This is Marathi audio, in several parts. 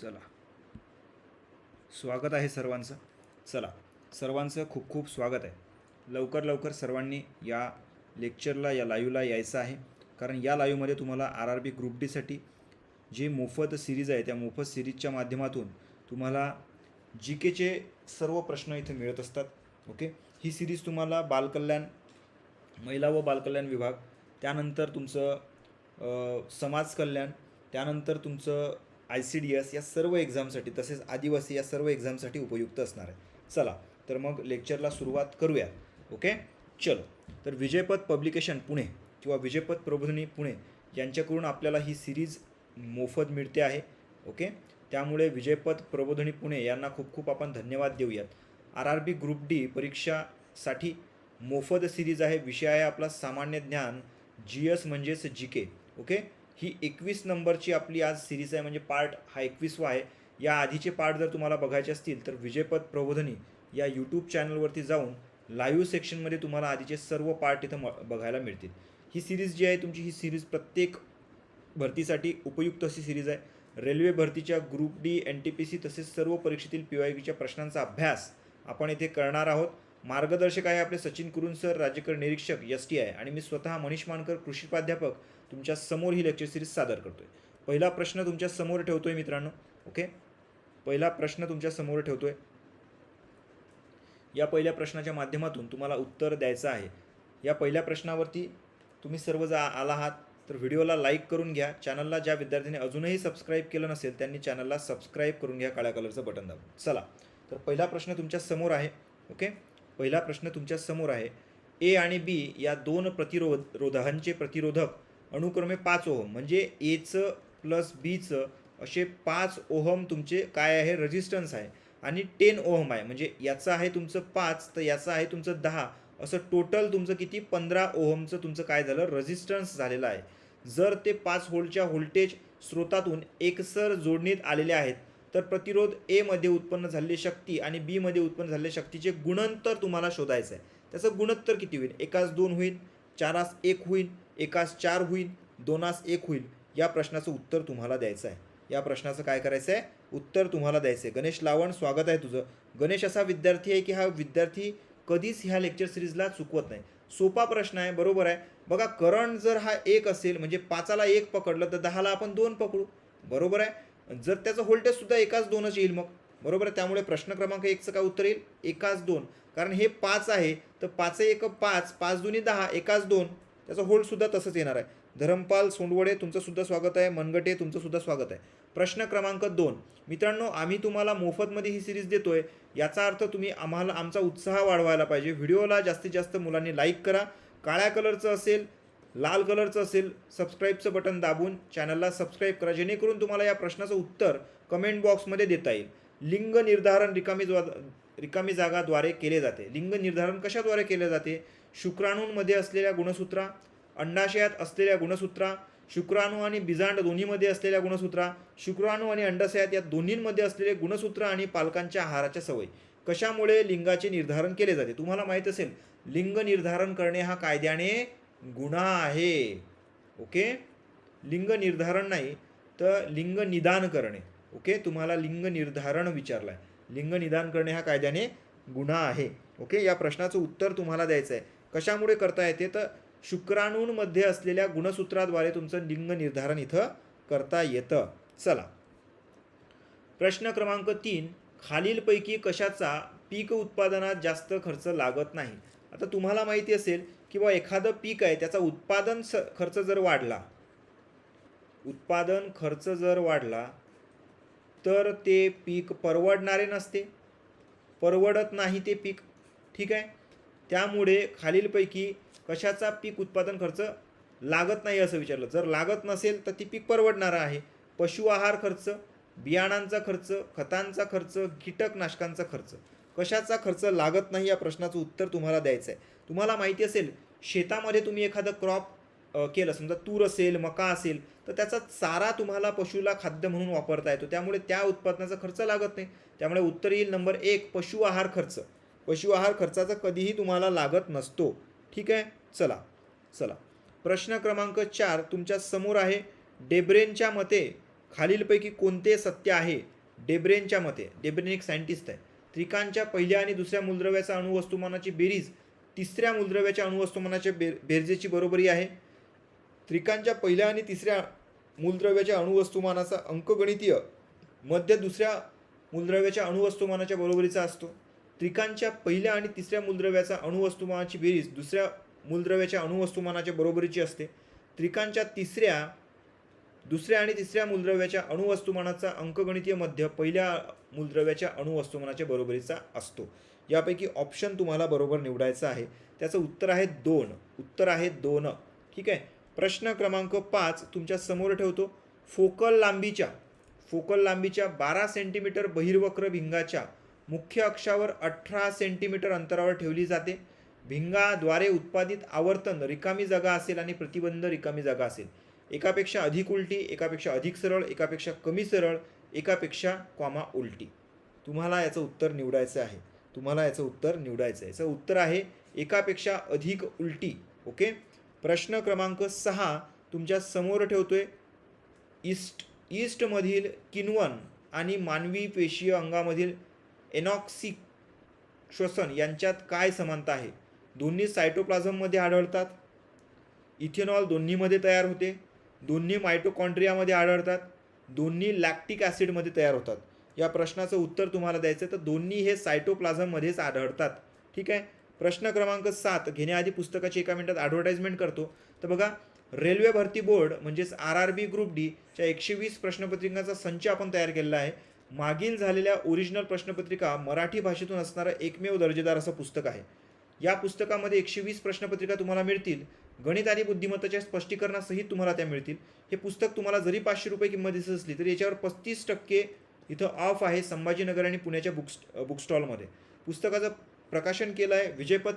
चला. स्वागत आहे सर्वांचं. चला सर्वांचं खूप खूप स्वागत आहे. लवकर लवकर सर्वांनी या लेक्चरला या लाईव्हला यायचं आहे. कारण या लाईव्हमध्ये तुम्हाला आर आर बी ग्रुप डीसाठी जी मोफत सिरीज आहे त्या मोफत सिरीजच्या माध्यमातून तुम्हाला जी केचे सर्व प्रश्न इथे मिळत असतात. ओके? ही सिरीज तुम्हाला बालकल्याण महिला व बालकल्याण विभाग त्यानंतर तुमचं समाजकल्याण समाज कल्याण त्यानंतर तुमचं आय सी डी एस या सर्व एक्झामसाठी तसेच आदिवासी या सर्व एक्झामसाठी उपयुक्त असणार आहे. चला तर मग लेक्चरला सुरुवात करूया ओके? चलो. तर विजयपथ पब्लिकेशन पुणे किंवा विजयपथ प्रबोधिनी पुणे यांच्याकडून आपल्याला ही सिरीज मोफत मिळते आहे. ओके? त्यामुळे विजयपथ प्रबोधिनी पुणे यांना खूप खूप आपण धन्यवाद देऊयात. R R B group D परीक्षासाठी मोफत सिरीज आहे. विषय आहे आपला सामान्य ज्ञान जी एस म्हणजेच जी के. ओके? ही एकवीस नंबरची आपली आज सिरीज आहे म्हणजे पार्ट हा एकवीसवा आहे. या आधीचे पार्ट जर तुम्हाला बघायचे असतील तर विजयपद प्रबोधनी या यूट्यूब चॅनलवरती जाऊन लाईव्ह सेक्शनमध्ये तुम्हाला आधीचे सर्व पार्ट इथं म बघायला मिळतील. ही सिरीज जी आहे तुमची ही सिरीज प्रत्येक भरतीसाठी उपयुक्त अशी सिरीज आहे. रेल्वे भरतीच्या group D N T P C तसेच सर्व परीक्षेतील पी वाय क्यूच्या प्रश्नांचा अभ्यास आपण इथे करणार आहोत. मार्गदर्शक आहे आपले सचिन कुरुन सर राज्यकर निरीक्षक एस टी आय आणि मी स्वतः मनीष मानकर कृषी प्राध्यापक तुमच्यासमोर ही लेक्चर सिरीज सादर करतोय. पहिला प्रश्न तुमच्यासमोर ठेवतोय मित्रांनो ओके पहिला प्रश्न तुमच्यासमोर ठेवतोय. या पहिल्या प्रश्नाच्या माध्यमातून तुम्हाला उत्तर द्यायचं आहे. या पहिल्या प्रश्नावरती तुम्ही सर्व जा आला आहात तर व्हिडिओला लाईक करून घ्या. चॅनलला ज्या विद्यार्थ्यांनी अजूनही सबस्क्राईब केलं नसेल त्यांनी चॅनलला सबस्क्राईब करून घ्या काळ्या कलरचं बटन दाबून. चला तर पहिला प्रश्न तुमच्यासमोर आहे ओके पहिला प्रश्न तुमच्यासमोर आहे. ए आणि बी या दोन प्रतिरोध रोधांचे प्रतिरोधक अनुक्रमे पाच ओहम म्हणजे एचं प्लस बीचं असे पाच ओहम तुमचे काय आहे? रजिस्टन्स आहे. आणि टेन ओहम आहे म्हणजे याचं आहे तुमचं पाच तर याचं आहे तुमचं दहा. असं टोटल तुमचं किती? पंधरा ओहमचं तुमचं काय झालं? रजिस्टन्स झालेलं आहे. जर ते पाच होल्डच्या व्होल्टेज स्रोतातून एकसर जोडणीत आलेले आहेत तर प्रतिरोध एमध्ये उत्पन्न झालेली शक्ती आणि बीमध्ये उत्पन्न झालेल्या शक्तीचे गुणंतर तुम्हाला शोधायचं आहे. त्याचं गुणोत्तर किती होईल? एकास दोन होईल चारास एक होईल एकास चार होईल दोनास एक होईल. या प्रश्नाचं उत्तर तुम्हाला द्यायचं आहे. या प्रश्नाचं काय करायचं आहे? उत्तर तुम्हाला द्यायचं आहे. गणेश लावण स्वागत आहे तुझं. गणेश असा विद्यार्थी आहे की हा विद्यार्थी कधीच ह्या लेक्चर सिरीजला चुकवत नाही. सोपा प्रश्न आहे बरोबर आहे. बघा करंट जर हा एक असेल म्हणजे पाचाला एक पकडलं तर दहाला आपण दोन पकडू. बरोबर आहे? जर त्याचं व्होल्टेज सुद्धा एकाच दोनच येईल मग. बरोबर? आहे त्यामुळे प्रश्न क्रमांक एकचं काय उत्तर येईल? एकाच दोन. कारण हे पाच आहे तर पाच एक पाच पाच दोन्ही दहा एकाच दोन. त्याचं होल्ड सुद्धा तसंच येणार आहे. धरमपाल सोंडवडे तुमचं सुद्धा स्वागत आहे. मनगटे तुमचं सुद्धा स्वागत आहे. प्रश्न क्रमांक दोन. मित्रांनो आम्ही तुम्हाला मोफतमध्ये ही सिरीज देतो आहे याचा अर्थ तुम्ही आम्हाला आमचा उत्साह वाढवायला पाहिजे. व्हिडिओला जास्तीत जास्त मुलांनी लाईक करा. काळ्या कलरचं असेल लाल कलरचं असेल सबस्क्राईबचं बटन दाबून चॅनलला सबस्क्राईब करा जेणेकरून तुम्हाला या प्रश्नाचं उत्तर कमेंट बॉक्समध्ये देता येईल. लिंग निर्धारण रिकामी रिकामी जागाद्वारे केले जाते. लिंग निर्धारण कशाद्वारे केले जाते? शुक्राणूंमध्ये असलेल्या गुणसूत्रा अंडाशयात असलेल्या गुणसूत्रा शुक्राणू आणि बिजांड दोन्हीमध्ये असलेल्या गुणसूत्रा शुक्राणू आणि अंडाशयात या दोन्हींमध्ये असलेले गुणसूत्र आणि पालकांच्या आहाराच्या सवय. कशामुळे लिंगाचे निर्धारण केले जाते? तुम्हाला माहीत असेल लिंग निर्धारण करणे हा कायद्याने गुन्हा आहे. ओके? लिंग निर्धारण नाही तर लिंग निदान करणे. ओके? तुम्हाला लिंग निर्धारण विचारलं आहे लिंग निदान करणे हा कायद्याने गुन्हा आहे. ओके? या प्रश्नाचं उत्तर तुम्हाला द्यायचं आहे. कशामुळे करता येते? तर शुक्राणूंमध्ये असलेल्या गुणसूत्राद्वारे तुमचं लिंग निर्धारण इथं करता येतं. चला. प्रश्न क्रमांक तीन खालीलपैकी कशाचा पीक उत्पादनात जास्त खर्च लागत नाही? आता तुम्हाला माहिती असेल किंवा एखादं पीक आहे त्याचा उत्पादन स खर्च जर वाढला उत्पादन खर्च जर वाढला तर ते पीक परवडणारे नसते. परवडत नाही ते पीक ठीक आहे? त्यामुळे खालीलपैकी कशाचा पीक उत्पादन खर्च लागत नाही असं विचारलं. जर लागत नसेल तर ती पीक परवडणारं आहे. पशु आहार खर्च बियाणांचा खर्च खतांचा खर्च कीटकनाशकांचा खर्च. कशाचा खर्च लागत नाही या प्रश्नाचं उत्तर तुम्हाला द्यायचं आहे तुम्हाला माहिती असेल शेतामध्ये तुम्ही एखादं क्रॉप केलं समजा तूर असेल मका असेल तर त्याचा चारा तुम्हाला पशुला खाद्य म्हणून वापरता येतो. त्यामुळे त्या उत्पादनाचा खर्च लागत नाही. त्यामुळे उत्तर येईल नंबर एक पशु आहार खर्च. पशु आहार खर्चाचा कधीही तुम्हाला लागत नसतो. ठीक आहे? चला. चला. प्रश्न क्रमांक चार तुमच्यासमोर आहे. डेब्रेनच्या मते खालीलपैकी कोणते सत्य आहे? डेब्रेनच्या मते. डेब्रेन एक सायंटिस्ट आहे. त्रिकांच्या पहिल्या आणि दुसऱ्या मूलद्रव्याचा अणुवस्तुमानाची बेरीज तिसऱ्या मूलद्रव्याच्या अणुवस्तुमानाच्या बे बेरजेची बरोबरी आहे. त्रिकांच्या पहिल्या आणि तिसऱ्या मूलद्रव्याच्या अणुवस्तुमानाचा अंकगणितीय मध्य दुसऱ्या मूलद्रव्याच्या अणुवस्तुमानाच्या बरोबरीचा असतो. त्रिकांच्या पहिल्या आणि तिसऱ्या मूलद्रव्याचा अणुवस्तुमानाची बेरीज दुसऱ्या मूलद्रव्याच्या अणुवस्तुमानाच्या बरोबरीची असते. त्रिकांच्या तिसऱ्या दुसऱ्या आणि तिसऱ्या मूलद्रव्याच्या अणुवस्तुमानाचा अंकगणितीय मध्य पहिल्या मूलद्रव्याच्या अणुवस्तुमानाच्या बरोबरीचा असतो. यापैकी ऑप्शन तुम्हाला बरोबर निवडायचं आहे. त्याचं उत्तर आहे दोन. उत्तर आहे दोन. ठीक आहे? प्रश्न क्रमांक पाच तुमच्यासमोर ठेवतो. फोकल लांबीच्या फोकल लांबीच्या बारा सेंटीमीटर बहिर्वक्र भिंगाच्या मुख्य अक्षावर अठरा सेंटीमीटर अंतरावर ठेवली जाते. भिंगाद्वारे उत्पादित आवर्तन रिकामी जागा असेल आणि प्रतिबंध रिकामी जागा असेल. एकापेक्षा अधिक उलटी एकापेक्षा अधिक सरळ एकापेक्षा कमी सरळ एकापेक्षा कॉमा उलटी. तुम्हाला याचं उत्तर निवडायचं आहे. तुम्हाला याचं उत्तर निवडायचं आहे. याचं उत्तर आहे एकापेक्षा अधिक उलटी. ओके? प्रश्न क्रमांक सहा तुमच्यासमोर ठेवतोय. ईस्ट ईस्टमधील किनवन आणि मानवी पेशीय अंगामधील एनॉक्सिक श्वसन यांच्यात काय समानता आहे? दोन्ही सायटोप्लाझममध्ये आढळतात. इथेनॉल दोन्हीमध्ये तयार होते. दोन्ही मायटोकॉन्ड्रियामध्ये आढळतात दोन्ही लॅक्टिक ॲसिडमध्ये तयार होतात. या प्रश्नाचं उत्तर तुम्हाला द्यायचं आहे तर दोन्ही हे सायटोप्लाझममध्येच आढळतात. ठीक आहे? प्रश्न क्रमांक सात घेण्याआधी पुस्तकाची एका मिनिटात ॲडव्हर्टाइजमेंट करतो. तर बघा रेल्वे भरती बोर्ड म्हणजेच R R B group D च्या एकशे वीस प्रश्नपत्रिकांचा संच आपण तयार केलेला आहे. मागील झालेल्या ओरिजिनल प्रश्नपत्रिका मराठी भाषेतून असणारं एकमेव दर्जेदार असं पुस्तक आहे. या पुस्तकामध्ये एकशे वीस प्रश्नपत्रिका तुम्हाला मिळतील. गणित आणि बुद्धिमत्ताच्या स्पष्टीकरणासहित तुम्हाला त्या मिळतील. हे पुस्तक तुम्हाला जरी पाचशे रुपये किंमत दिसत असली तरी याच्यावर पस्तीस टक्के इथं ऑफ आहे संभाजीनगर आणि पुण्याच्या बुक बुक स्टॉलमध्ये. पुस्तकाचं प्रकाशन केलं आहे विजयपथ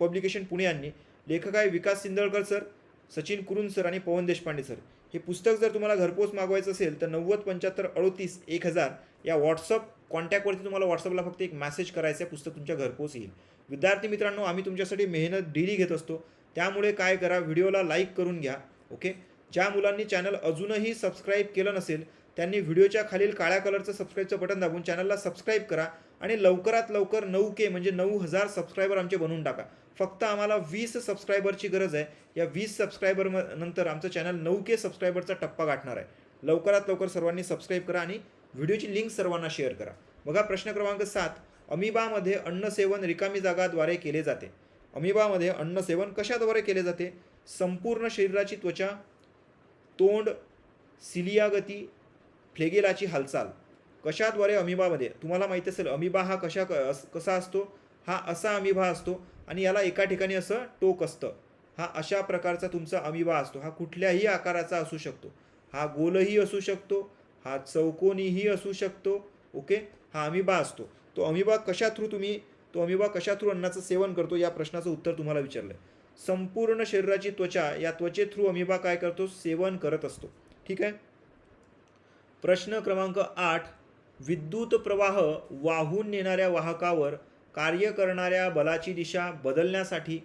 पब्लिकेशन पुणे यांनी. लेखक आहे विकास सिंदळकर सर सचिन कुरुन सर आणि पवन देशपांडे सर. हे पुस्तक जर तुम्हाला घरपोच मागवायचं असेल तर नव्वद पंच्याहत्तर अडोतीस एक हजार या व्हॉट्सअप कॉन्टॅक्टवरती तुम्हाला व्हॉट्सअपला फक्त एक मॅसेज करायचं आहे पुस्तक तुमच्या घरपोच येईल. विद्यार्थी मित्रांनो आम्ही तुमच्यासाठी मेहनत डेली घेत असतो. त्यामुळे काय करा व्हिडिओला लाईक करून घ्या ओके ज्या मुलांनी चॅनल अजूनही सबस्क्राईब केलं नसेल त्यांनी व्हिडिओच्या खालील काळ्या कलरचं सबस्क्राईबचं बटन दाबून चॅनलला सबस्क्राईब करा आणि लवकरात लवकर नऊ के म्हणजे नऊ हजार सबस्क्रायबर आमचे बनवून टाका. फक्त आम्हाला वीस सबस्क्रायबरची गरज आहे. या वीस सबस्क्रायबर नंतर आमचं चॅनल नऊ के सबस्क्रायबरचा टप्पा गाठणार आहे. लवकरात लवकर सर्वांनी सबस्क्राईब करा आणि व्हिडिओची लिंक सर्वांना शेअर करा. बघा प्रश्न क्रमांक सात अमिबामध्ये अन्नसेवन रिकामी जागाद्वारे केले जाते. अमिबामध्ये अन्नसेवन कशाद्वारे केले जाते? संपूर्ण शरीराची त्वचा तोंड सिलिया गती फ्लेगेलाची हालचाल. कशाद्वारे अमिबामध्ये? तुम्हाला माहिती असेल अमिबा हा कशा क- अस- कसा असतो? हा असा अमिबा असतो आणि याला एका ठिकाणी असं टोक असतं. हा अशा प्रकारचा तुमचा अमिबा असतो. हा कुठल्याही आकाराचा असू शकतो. हा गोलही असू शकतो हा चौकोनीही असू शकतो ओके? हा अमिबा असतो. तो अमिबा कशा थ्रू तुम्ही तो अमिबा कशा थ्रू अन्नाचं सेवन करतो या प्रश्नाचं उत्तर तुम्हाला विचारलं आहे संपूर्ण शरीराची त्वचा या त्वचे थ्रू अमिबा काय करतो? सेवन करत असतो. ठीक आहे? प्रश्न क्रमांक आठ विद्युत प्रवाह वाहून नेणाऱ्या वाहकावर कार्य करणाऱ्या बलाची दिशा बदलण्यासाठी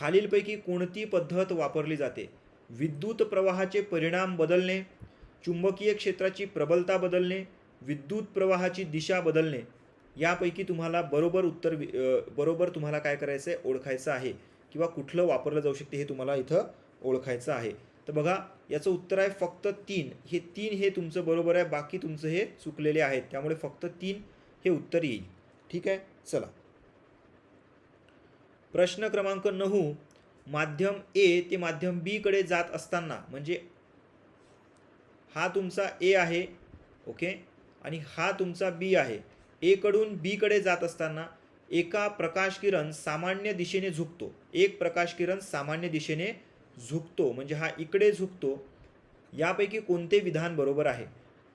खालीलपैकी कोणती पद्धत वापरली जाते? विद्युत प्रवाहाचे परिणाम बदलणे चुंबकीय क्षेत्राची प्रबलता बदलणे विद्युत प्रवाहाची दिशा बदलणे यापैकी तुम्हाला बरोबर उत्तर वि- बरोबर तुम्हाला काय करायचं आहे ओळखायचं आहे किंवा कुठलं वापरलं जाऊ शकते हे तुम्हाला इथं ओळखायचं आहे. तर बघा याचं उत्तर आहे फक्त तीन. हे तीन हे तुमचं बरोबर आहे बाकी तुमचं हे चुकलेले आहेत. त्यामुळे फक्त तीन हे उत्तर येईल. ठीक आहे? चला. प्रश्न क्रमांक नऊ. माध्यम ए ते माध्यम बीकडे जात असताना म्हणजे हा तुमचा ए आहे ओके? आणि हा तुमचा बी आहे. ए कडून जात असताना एका प्रकाश किरण सामान्य दिशेने झुकतो. एक प्रकाश किरण सामान्य दिशेने झुकतो म्हणजे हा इकडे झुकतो. यापैकी कोणते विधान बरोबर आहे?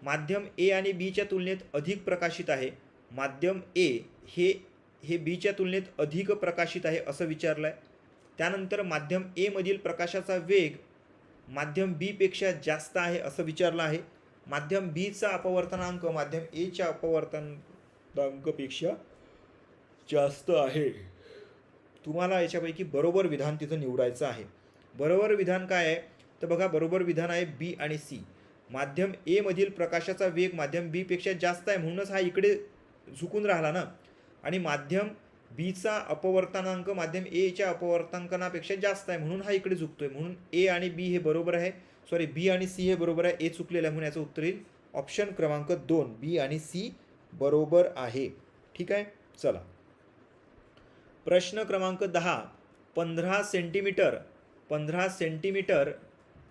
माध्यम ए आणि बीच्या तुलनेत अधिक प्रकाशित आहे. माध्यम ए हे हे बीच्या तुलनेत अधिक प्रकाशित आहे असं विचारलं आहे त्यानंतर माध्यम एमधील प्रकाशाचा वेग माध्यम बीपेक्षा जास्त आहे असं विचारलं आहे. माध्यम बीचा अपवर्तनांक माध्यम एच्या अपवर्तन अंकपेक्षा जास्त आहे. तुम्हाला याच्यापैकी बरोबर विधान तिथं निवडायचं आहे. बरोबर विधान काय आहे? तर बघा बरोबर विधान आहे बी आणि सी माध्यम एमधील प्रकाशाचा वेग माध्यम बीपेक्षा जास्त आहे म्हणूनच हा इकडे झुकून राहिला ना. आणि माध्यम बीचा अपवर्तनांक माध्यम एच्या अपवर्तांकनापेक्षा जास्त आहे म्हणून हा इकडे झुकतोय. म्हणून ए आणि बी हे बरोबर आहे. सॉरी बी आणि सी हे बरोबर आहे. ए चुकलेलं आहे म्हणून याचं उत्तर येईल. ऑप्शन क्रमांक दोन. बी आणि सी बरोबर आहे. ठीक आहे? चला. प्रश्न क्रमांक दहा पंधरा सेंटीमीटर पंधरा सेंटीमीटर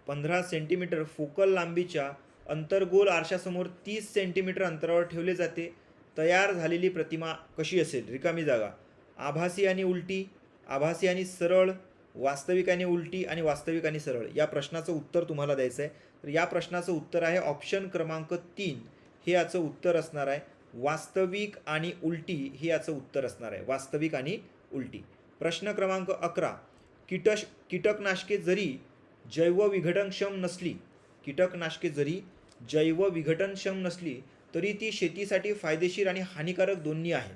पंधरा सेंटीमीटर फोकल लांबीच्या अंतर्गोल आरशासमोर तीस सेंटीमीटर अंतरावर ठेवले जाते. तयार झालेली प्रतिमा कशी असेल? रिकामी जागा. आभासी आणि उलटी आभासी आणि सरळ वास्तविक आणि उलटी आणि वास्तविक आणि सरळ. या प्रश्नाचं उत्तर तुम्हाला द्यायचं आहे तर या प्रश्नाचं उत्तर आहे ऑप्शन क्रमांक तीन. हे याचं उत्तर असणार आहे. वास्तविक आणि उलटी हे याचं उत्तर असणार आहे. वास्तविक आणि उलटी. प्रश्न क्रमांक अकरा. कीटश कीटकनाशके जरी जैवविघटनक्षम नसली कीटकनाशके जरी जैवविघटनक्षम नसली तरी ती शेतीसाठी फायदेशीर आणि हानिकारक दोन्ही आहे.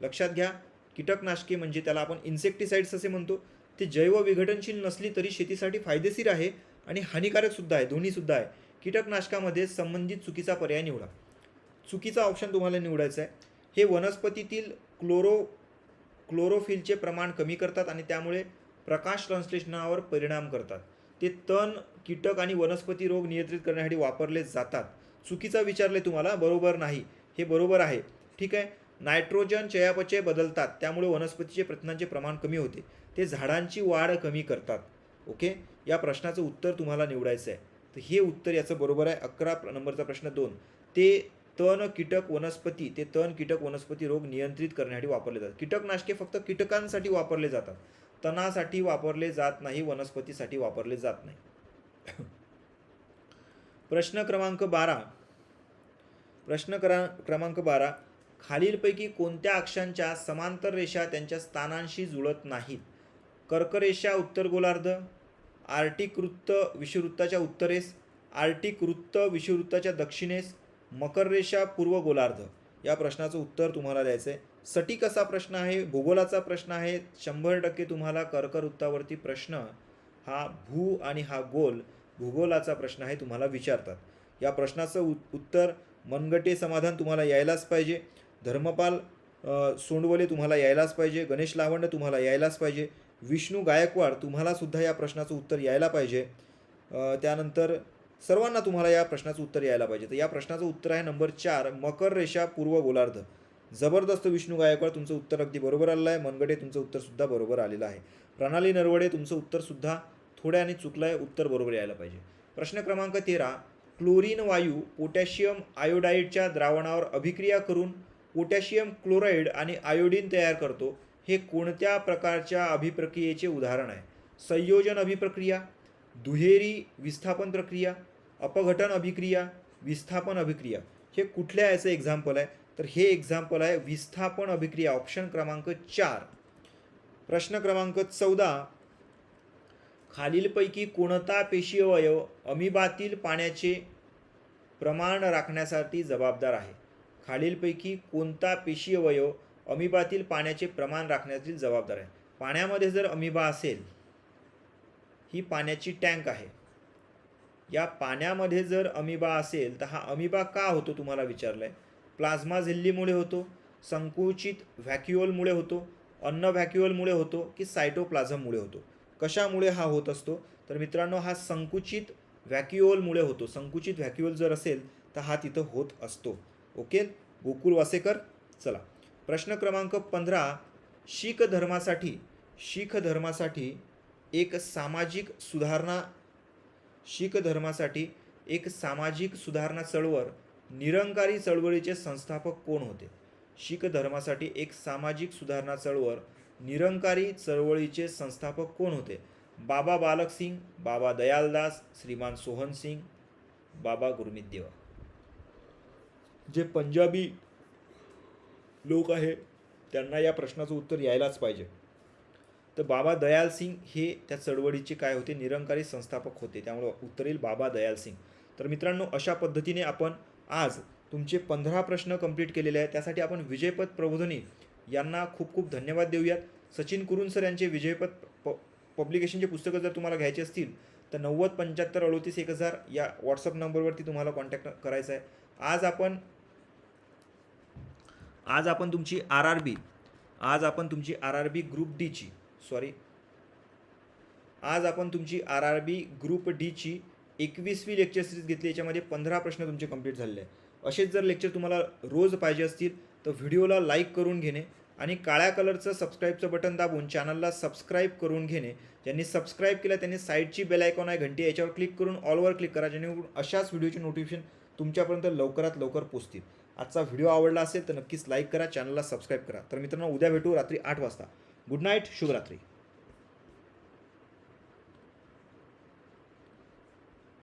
लक्षात घ्या कीटकनाशके म्हणजे त्याला आपण इन्सेक्टिसाइड्स असे म्हणतो. ते जैवविघटनशील नसली तरी शेतीसाठी फायदेशीर आहे आणि हानिकारकसुद्धा आहे दोन्हीसुद्धा आहे. कीटकनाशकामध्ये संबंधित चुकीचा पर्याय निवडा. चुकीचा ऑप्शन तुम्हाला निवडायचा आहे हे वनस्पतीतील क्लोरो क्लोरोफिलचे प्रमाण कमी करतात आणि त्यामुळे प्रकाश संश्लेषणावर परिणाम करतात. ते तण कीटक आणि वनस्पती रोग नियंत्रित करण्यासाठी वापरले जातात. चुकीचा विचारले तुम्हाला बरोबर नाही. हे बरोबर आहे. ठीक आहे? नायट्रोजन चयापचय बदलतात. त्यामुळे वनस्पतीचे प्रथिनांचे प्रमाण कमी होते. ते झाडांची वाढ कमी करतात. ओके? या प्रश्नाचं उत्तर तुम्हाला निवडायचं आहे तर हे उत्तर याचं बरोबर आहे. अकरा नंबरचा प्रश्न दोन. ते तण कीटक वनस्पती ते तण कीटक वनस्पती रोग नियंत्रित करण्यासाठी वापरले जातात. कीटकनाशके फक्त कीटकांसाठी वापरले जातात. तणासाठी वापरले जात नाही वनस्पतीसाठी वापरले जात नाही. प्रश्न क्रमांक बारा. प्रश्न क्रा क्रमांक बारा. खालीलपैकी कोणत्या अक्षांच्या समांतर रेषा त्यांच्या स्थानांशी जुळत नाहीत? कर्करेषा उत्तर गोलार्ध आर्टिक वृत्त विषुवृत्ताच्या उत्तरेस आर्टिक वृत्त विषुवृत्ताच्या दक्षिणेस मकर रेषा पूर्व गोलार्ध. या प्रश्नाचं उत्तर तुम्हाला द्यायचं आहे सटीक असा प्रश्न आहे? भूगोलाचा प्रश्न आहे. शंभर टक्के तुम्हाला कर्कवृत्तावरती प्रश्न हा भू आणि हा गोल भूगोलाचा प्रश्न आहे तुम्हाला विचारतात. या प्रश्नाचं उत्तर मनगटे समाधान तुम्हाला यायलाच पाहिजे. धर्मपाल सोंडवले तुम्हाला यायलाच पाहिजे. गणेश लावंड तुम्हाला यायलाच पाहिजे. विष्णू गायकवाड तुम्हालासुद्धा या प्रश्नाचं उत्तर यायला पाहिजे. त्यानंतर सर्वांना तुम्हाला या प्रश्नाचं उत्तर यायला पाहिजे. तर या प्रश्नाचं उत्तर आहे नंबर चार मकर रेषा पूर्व गोलार्ध. जबरदस्त विष्णू गायकवाड तुमचं उत्तर अगदी बरोबर आलेलं आहे. मनगडे तुमचं उत्तरसुद्धा बरोबर आलेलं आहे. प्रणाली नरवडे तुमचं उत्तरसुद्धा थोड्याने चुकलं आहे उत्तर बरोबर यायला पाहिजे. प्रश्न क्रमांक तेरा क्लोरीन वायू पोटॅशियम आयोडाईडच्या द्रावणावर अभिक्रिया करून पोटॅशियम क्लोराईड आणि आयोडीन तयार करतो हे कोणत्या प्रकारच्या अभिप्रक्रियेचे उदाहरण आहे? संयोजन अभिप्रक्रिया दुहेरी विस्थापन प्रक्रिया अपघटन अभिक्रिया विस्थापन अभिक्रिया हे कुठल्या याचं एक्झाम्पल आहे? तर हे एक्झाम्पल आहे विस्थापन अभिक्रिया ऑप्शन क्रमांक चार. प्रश्न क्रमांक चौदा. खालीलपैकी कोणता पेशी अवयव अमिबातील पाण्याचे प्रमाण राखण्यासाठी जबाबदार आहे? खालीलपैकी कोणता पेशी अवयव अमिबातील पाण्याचे प्रमाण राखण्यासाठी जबाबदार आहे? पाण्यामध्ये जर अमिबा असेल ही पाण्याची टँक आहे. या पाण्यामध्ये जर अमिबा असेल तर हा अमिबा का होतो तुम्हाला विचारलं आहे प्लाझ्मा झिल्लीमुळे होतो संकुचित व्हॅक्युअलमुळे होतो अन्न व्हॅक्युअलमुळे होतो की सायटोप्लाझममुळे होतो? कशामुळे हा होत असतो? तर मित्रांनो हा संकुचित व्हॅक्युअलमुळे होतो. संकुचित व्हॅक्युअल जर असेल तर हा तिथं होत असतो. ओके? गोकुल वासेकर चला. प्रश्न क्रमांक पंधरा शीख धर्मासाठी शीख धर्मासाठी एक सामाजिक सुधारणा शीख धर्मासाठी एक सामाजिक सुधारणा चळवळ निरंकारी चळवळीचे संस्थापक कोण होते? शीख धर्मासाठी एक सामाजिक सुधारणा चळवळ निरंकारी चळवळीचे संस्थापक कोण होते? बाबा बालक सिंग बाबा दयालदास श्रीमान सोहन सिंग बाबा गुरमीत देवा जे पंजाबी लोक आहे त्यांना या प्रश्नाचं उत्तर यायलाच पाहिजे. तर बाबा दयाल सिंग हे त्या चळवळीचे काय होते? निरंकारी संस्थापक होते. त्यामुळे उत्तरेल बाबा दयाल सिंग. तर मित्रांनो अशा पद्धतीने आपण आज तुमचे पंधरा प्रश्न कंप्लीट केलेले आहेत. त्यासाठी आपण विजयपद प्रबोधनी यांना खूप खूप धन्यवाद देऊयात. सचिन कुरुन सर यांचे विजयपद प पब्लिकेशनचे पुस्तकं जर तुम्हाला घ्यायचे असतील तर नव्वद पंच्याहत्तर अडोतीस एक हजार या व्हॉट्सअप नंबरवरती तुम्हाला कॉन्टॅक्ट करायचा आहे. आज आपण आज आपण तुमची आर आर बी आज आपण तुमची आर आर बी ग्रुप डीची सॉरी आज आपण तुमची आर आर बी ग्रुप डीची एकवीसवी लेक्चर सिरीज घेतली. याच्यामध्ये पंधरा प्रश्न तुमचे कंप्लीट झालेले आहे असेच जर लेक्चर तुम्हाला रोज पाहिजे असतील तर व्हिडिओला लाईक करून घेणे आणि काळ्या कलरचं सबस्क्राईबचं बटन दाबून चॅनलला सबस्क्राईब करून घेणे. ज्यांनी सबस्क्राईब केलं त्यांनी साईडची बेल आयकॉन आहे घंटी याच्यावर क्लिक करून ऑलवर क्लिक करा. जेणेकरून अशाच व्हिडिओचे नोटिफिकेशन तुमच्यापर्यंत लवकरात लवकर पोचतील. आजचा व्हिडिओ आवडला असेल तर नक्कीच लाईक करा चॅनलला सबस्क्राईब करा. तर मित्रांनो उद्या भेटू रात्री आठ वाजता. গুড নাইট শুভরাত্রি